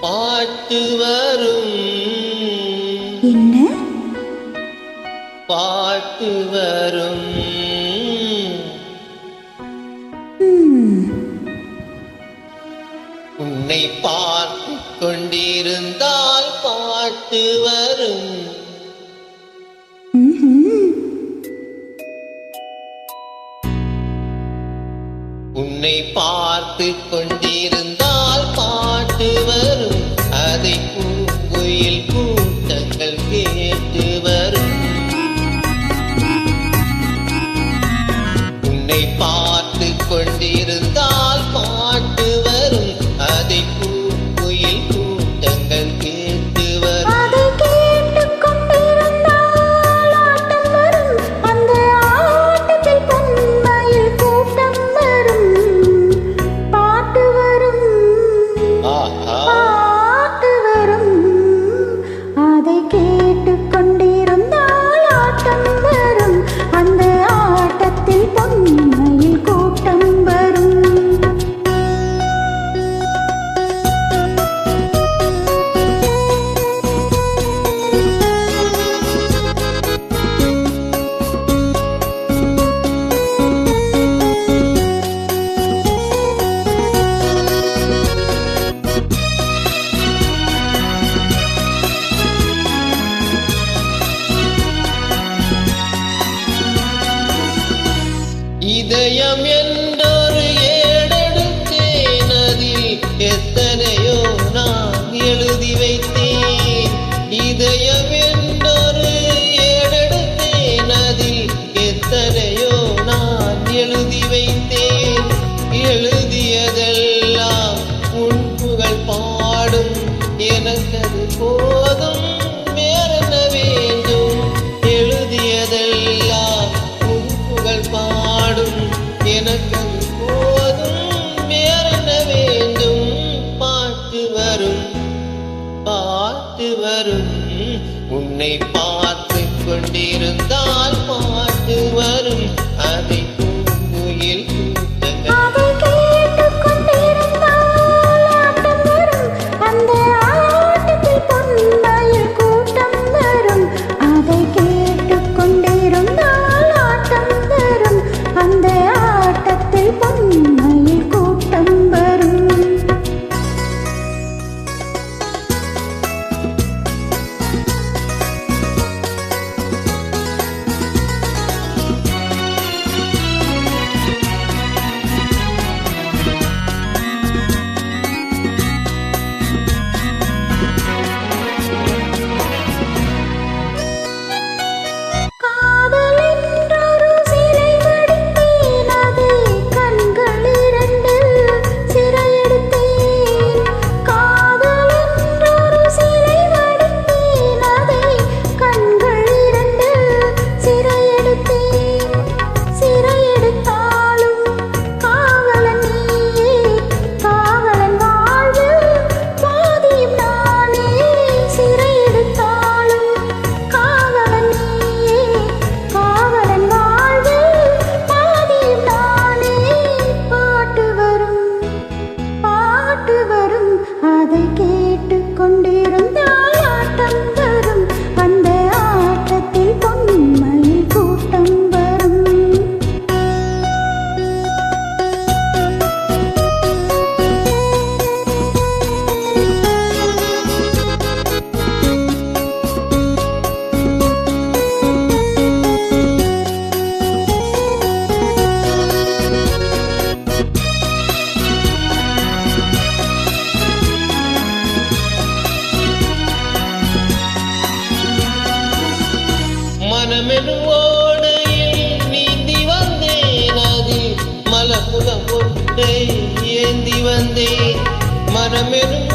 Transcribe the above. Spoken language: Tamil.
பாட்டு வரும். என்ன? பாட்டு வரும். உன்னை பார்த்து கொண்டிருந்தால் பாட்டு வரும். உன்னை பார்த்து கொண்டிருந்தால் yam yen உன்னை பார்த்து கொண்டிருந்தால் பார்த்து வரும். கொண்டிருந்தால் ஆட்டம் மனமெனும் ஓடையில் நீந்தி வந்தேன். அதில் மலப்புலம் ஒன்றை ஏந்தி வந்தேன். மனமெனும்